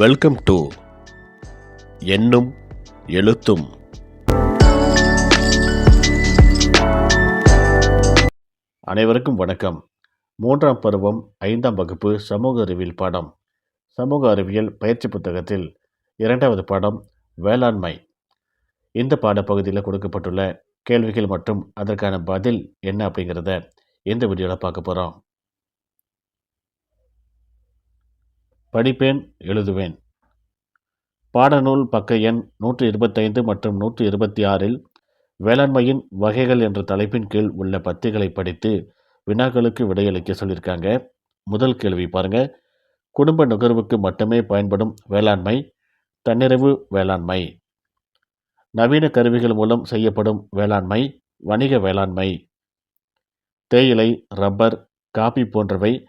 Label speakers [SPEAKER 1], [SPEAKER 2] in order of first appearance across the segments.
[SPEAKER 1] Welcome to எண்ணும் எழுத்தும் அனைவருக்கும் வணக்கம். மூன்றாம் பருவம் ஐந்தாம் வகுப்பு சமூக அறிவியல் பாடம். சமூக அறிவியல் பயிற்சி புத்தகத்தில் இரண்டாவது பாடம் வேளாண்மை. இந்த பாடப்பகுதியில் கொடுக்கப்பட்டுள்ள கேள்விகள் மற்றும் அதற்கான பதில் என்ன அப்படிங்கிறத இந்த வீடியோவில் பார்க்க போகிறோம் படிப்பேன் எழுதுவேன். பாடநூல் பக்க எண் நூற்றி இருபத்தைந்து மற்றும் நூற்றி இருபத்தி ஆறில் வேளாண்மையின் வகைகள் என்ற தலைப்பின் கீழ் உள்ள பத்திகளை படித்து வினாக்களுக்கு விடையளிக்க சொல்லியிருக்காங்க. முதல் கேள்வி பாருங்க. குடும்ப நுகர்வுக்கு மட்டுமே பயன்படும் வேளாண்மை தன்னிறைவு வேளாண்மை. நவீன கருவிகள் மூலம் செய்யப்படும் வேளாண்மை வணிக வேளாண்மை. தேயிலை ரப்பர் காபி போன்றவை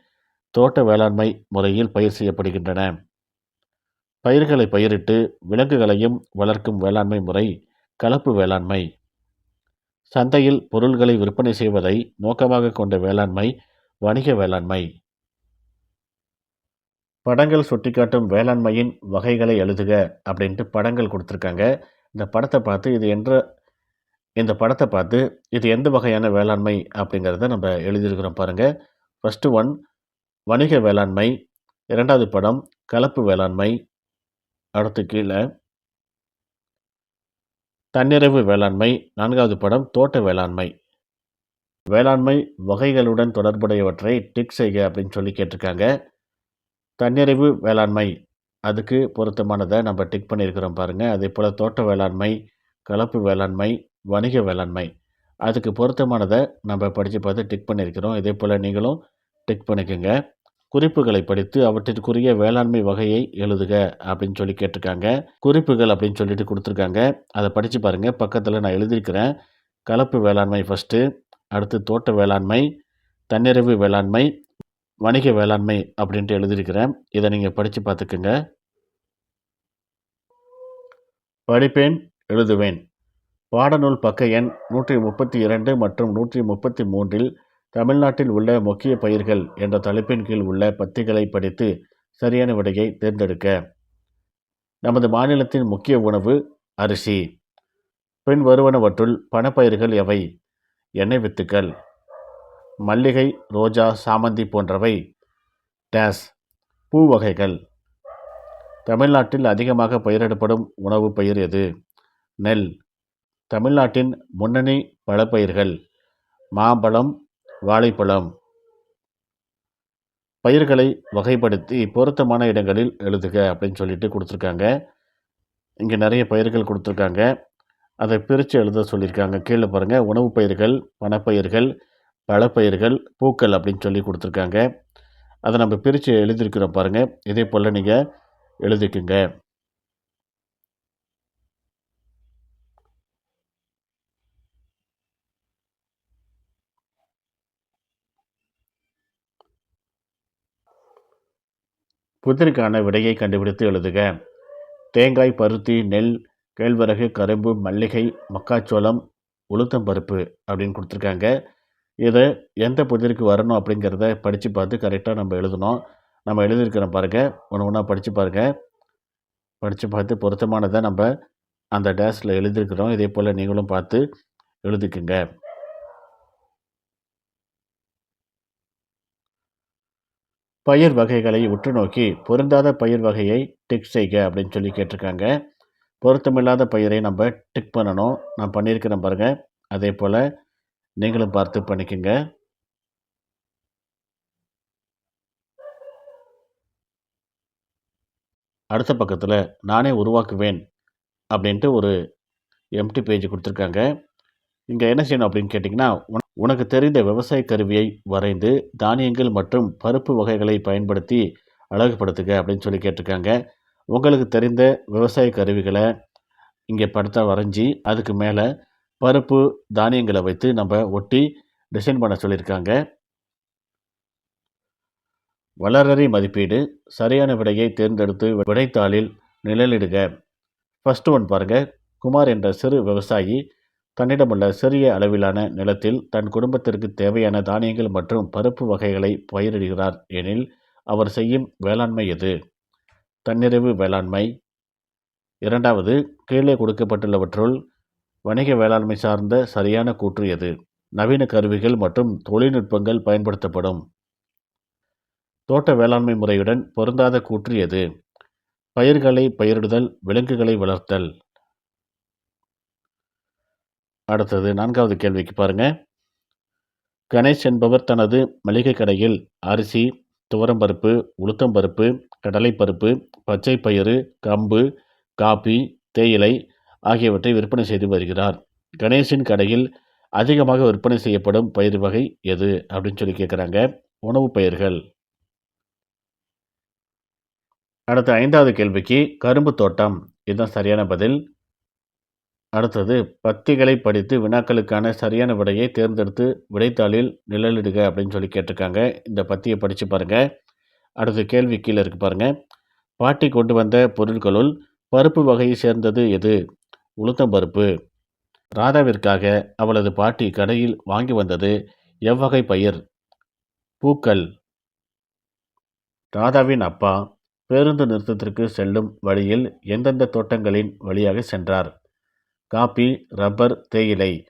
[SPEAKER 1] தோட்ட வேளாண்மை முறையில் பயிர் செய்யப்படுகின்றன. பயிர்களை பயிரிட்டு விலங்குகளையும் வளர்க்கும் வேளாண்மை முறை கலப்பு வேளாண்மை. சந்தையில் பொருள்களை விற்பனை செய்வதை நோக்கமாக கொண்ட வேளாண்மை வணிக வேளாண்மை. படங்கள் சுட்டிக்காட்டும் வேளாண்மையின் வகைகளை எழுதுக அப்படின்ட்டு படங்கள் கொடுத்துருக்காங்க. இந்த படத்தை பார்த்து இது என்ற இந்த படத்தை பார்த்து இது எந்த வகையான வேளாண்மை அப்படிங்கிறத நம்ம எழுதியிருக்கிறோம் பாருங்கள் ஃபஸ்ட்டு ஒன் வணிக வேளாண்மை இரண்டாவது படம் கலப்பு வேளாண்மை. அடுத்து கீழே. தன்னிறைவு வேளாண்மை நான்காவது படம் தோட்ட வேளாண்மை. வேளாண்மை வகைகளுடன் தொடர்புடையவற்றை டிக் செய்க அப்படின்னு சொல்லி கேட்டிருக்காங்க. தன்னிறைவு வேளாண்மை அதுக்கு பொருத்தமானதை நம்ம டிக் பண்ணியிருக்கிறோம் பாருங்கள் அதே போல் தோட்ட வேளாண்மை கலப்பு வேளாண்மை வணிக வேளாண்மை. அதுக்கு பொருத்தமானதை நம்ம படித்து பார்த்து டிக் பண்ணியிருக்கிறோம். இதே போல் நீங்களும் டிக் பண்ணிக்கோங்க. குறிப்புகளை படித்து அவற்றிற்குரிய வேளாண்மை வகையை எழுதுக அப்படின்னு சொல்லி கேட்டிருக்காங்க. குறிப்புகள் அப்படின்னு சொல்லிட்டு கொடுத்துருக்காங்க. அதை படித்து பாருங்கள் பக்கத்தில் நான் எழுதியிருக்கிறேன். கலப்பு வேளாண்மை ஃபஸ்ட்டு அடுத்து தோட்ட வேளாண்மை தன்னிறைவு வேளாண்மை வணிக வேளாண்மை அப்படின்ட்டு எழுதியிருக்கிறேன். இதை நீங்கள் படித்து பார்த்துக்குங்க. படிப்பேன் எழுதுவேன். பாடநூல் பக்க எண் நூற்றி முப்பத்தி இரண்டு மற்றும் நூற்றி முப்பத்தி மூன்றில் தமிழ்நாட்டில் உள்ள முக்கிய பயிர்கள் என்ற தலைப்பின் கீழ் உள்ள பத்திகளை படித்து சரியான விடையை தேர்ந்தெடுக்க. நமது மாநிலத்தின் முக்கிய உணவு அரிசி. பின் வருவனவற்றுள் பணப்பயிர்கள் எவை? எண்ணெய் வித்துக்கள். மல்லிகை ரோஜா சாமந்தி போன்றவை. டேஸ். பூ வகைகள். தமிழ்நாட்டில் அதிகமாக பயிரிடப்படும் உணவு பயிர் எது? நெல். தமிழ்நாட்டின் முன்னணி பழப்பயிர்கள். மாம்பழம் வாழைப்பழம். பயிர்களை வகைப்படுத்தி பொருத்தமான இடங்களில் எழுதுக அப்படின்னு சொல்லிட்டு கொடுத்துருக்காங்க. இங்கே நிறைய பயிர்கள் கொடுத்துருக்காங்க. அதை பிரித்து எழுத சொல்லியிருக்காங்க. கீழே பாருங்கள் உணவு பயிர்கள் பணப்பயிர்கள் பழப்பயிர்கள் பூக்கள் அப்படின்னு சொல்லி கொடுத்துருக்காங்க. அதை நம்ம பிரித்து எழுதியிருக்கிறோம் பாருங்கள் இதே போல் நீங்கள் எழுதிக்குங்க. புதிருக்கான விடையை கண்டுபிடித்து எழுதுக. தேங்காய் பருத்தி நெல் கேழ்வரகு கரும்பு மல்லிகை மக்காச்சோளம் உளுத்தம்பருப்பு அப்படின்னு கொடுத்துருக்காங்க. இதை எந்த புதிருக்கு வரணும் அப்படிங்கிறத படித்து பார்த்து கரெக்டாக நம்ம எழுதணும். நம்ம எழுதியிருக்கிறோம் பாருங்கள் ஒன்று ஒன்றா படித்து பாருங்கள் படித்து பார்த்து பொருத்தமானதை நம்ம அந்த டேஸில் எழுதியிருக்கிறோம். இதே போல் நீங்களும் பார்த்து எழுதிக்குங்க. பயிர் வகைகளை உற்று நோக்கி பொருந்தாத பயிர் வகையை டிக் செய்க அப்படின்னு சொல்லி கேட்டிருக்காங்க. பொருத்தமில்லாத பயிரை நம்ம டிக் பண்ணணும். நான் பண்ணியிருக்கிறேன் பாருங்கள் அதே போல் நீங்களும் பார்த்து பண்ணிக்கோங்க. அடுத்த பக்கத்தில் நானே உருவாக்குவேன் அப்படின்ட்டு ஒரு எம்டி பேஜ் கொடுத்துருக்காங்க. இங்கே என்ன செய்யணும் அப்படின்னு கேட்டிங்கன்னா உனக்கு தெரிந்த விவசாய கருவியை வரைந்து தானியங்கள் மற்றும் பருப்பு வகைகளை பயன்படுத்தி அழகுபடுத்துக அப்படின்னு சொல்லி கேட்டிருக்காங்க. உங்களுக்கு தெரிந்த விவசாய கருவிகளை இங்கே படத்தை வரைஞ்சி அதுக்கு மேலே பருப்பு தானியங்களை வைத்து நம்ம ஒட்டி டிசைன் பண்ண சொல்லியிருக்காங்க. வளரறி மதிப்பீடு சரியான விடையை தேர்ந்தெடுத்து விடைத்தாளில் நிழலிடுக. ஃபஸ்ட்டு ஒன் பாருங்கள் குமார் என்ற சிறு விவசாயி தன்னிடமுள்ள சிறிய அளவிலான நிலத்தில் தன் குடும்பத்திற்கு தேவையான தானியங்கள் மற்றும் பருப்பு வகைகளை பயிரிடுகிறார் எனில் அவர் செய்யும் வேளாண்மை எது? தன்னிறைவு வேளாண்மை. இரண்டாவது கீழே கொடுக்கப்பட்டுள்ளவற்றுள் வணிக வேளாண்மை சார்ந்த சரியான கூற்று எது? நவீன கருவிகள் மற்றும் தொழில்நுட்பங்கள் பயன்படுத்தப்படும். தோட்ட வேளாண்மை முறையுடன் பொருந்தாத கூற்று எது? பயிர்களை பயிரிடுதல் விலங்குகளை வளர்த்தல். அடுத்தது நான்காவது கேள்விக்கு பாருங்க. கணேஷ் என்பவர் தனது மளிகை கடையில் அரிசி துவரம்பருப்பு உளுத்தம்பருப்பு கடலைப்பருப்பு பச்சை பயிறு கம்பு காபி தேயிலை ஆகியவற்றை விற்பனை செய்து வருகிறார். கணேஷின் கடையில் அதிகமாக விற்பனை செய்யப்படும் பயிர் வகை எது? அப்படின்னு சொல்லி கேட்குறாங்க உணவு பயிர்கள். அடுத்த ஐந்தாவது கேள்விக்கு கரும்பு தோட்டம். இதுதான் சரியான பதில். அடுத்தது பத்திகளை படித்து வினாக்களுக்கான சரியான விடையை தேர்ந்தெடுத்து விடைத்தாளில் நிழலிடுக அப்படின்னு சொல்லி கேட்டிருக்காங்க. இந்த பத்தியை படித்து பாருங்கள் அடுத்து கேள்வி கீழே இருக்கு பாருங்கள் பாட்டி கொண்டு வந்த பொருட்களுள் பருப்பு வகையை சேர்ந்தது எது? உளுத்தம்பருப்பு ராதாவிற்காக அவளது பாட்டி கடையில் வாங்கி வந்தது எவ்வகை பயிர்? பூக்கள். ராதாவின் அப்பா பேருந்து நிறுத்தத்திற்கு செல்லும் வழியில் எந்தெந்த தோட்டங்களின் வழியாக சென்றார்? காபி ரப்பர் தேயிலை.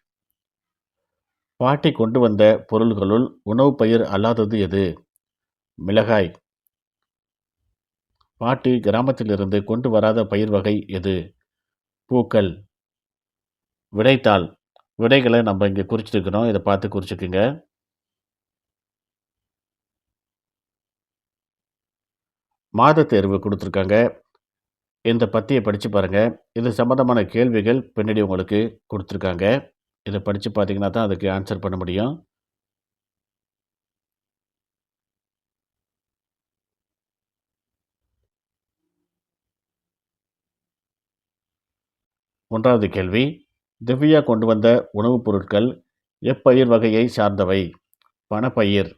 [SPEAKER 1] பாட்டி கொண்டு வந்த பொருள்களுள் உணவு பயிர் அல்லாதது எது? மிளகாய். பாட்டி கிராமத்திலிருந்து கொண்டு வராத பயிர் வகை எது? பூக்கள். விடைத்தாள். விடைகளை நம்ம இங்கே குறிச்சிருக்கிறோம். இதை பார்த்து குறிச்சிக்குங்க. மாத தேர்வு கொடுத்துருக்காங்க. இந்த பத்தியை படித்து பாருங்கள் இது சம்மந்தமான கேள்விகள் பின்னாடி உங்களுக்கு கொடுத்துருக்காங்க. இதை படித்து பார்த்தீங்கன்னா தான் அதுக்கு ஆன்சர் பண்ண முடியும். ஒன்றாவது கேள்வி. திவ்யா கொண்டு வந்த உணவுப் பொருட்கள் எப்பயிர் வகையை சார்ந்தவை? பணப்பயிர்.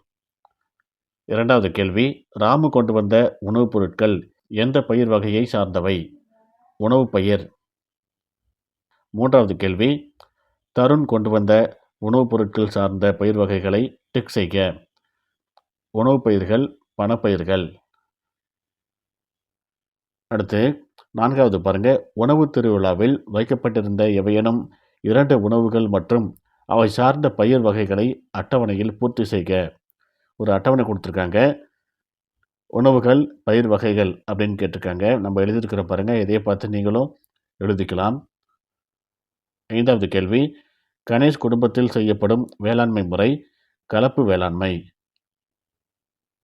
[SPEAKER 1] இரண்டாவது கேள்வி. ராமு கொண்டு வந்த உணவுப் பொருட்கள் எந்த பயிர் வகையை சார்ந்தவை? உணவு பயிர். மூன்றாவது கேள்வி. தருண் கொண்டு வந்த உணவுப் பொருட்கள் சார்ந்த பயிர் வகைகளை டிக் செய்க. உணவுப் பயிர்கள் பணப்பயிர்கள் அடுத்து நான்காவது பாருங்கள் உணவு திருவிழாவில் வைக்கப்பட்டிருந்த எவையேனும் இரண்டு உணவுகள் மற்றும் அவை சார்ந்த பயிர் வகைகளை அட்டவணையில் பூர்த்தி செய்க. ஒரு அட்டவணை கொடுத்துருக்காங்க. உணவுகள் பயிர் வகைகள் அப்படின்னு கேட்டிருக்காங்க. நம்ம எழுதியிருக்கிற பாருங்கள் இதையே பார்த்து நீங்களும் எழுதிக்கலாம். ஐந்தாவது கேள்வி. கணேஷ் குடும்பத்தில் செய்யப்படும் வேளாண்மை முறை கலப்பு வேளாண்மை.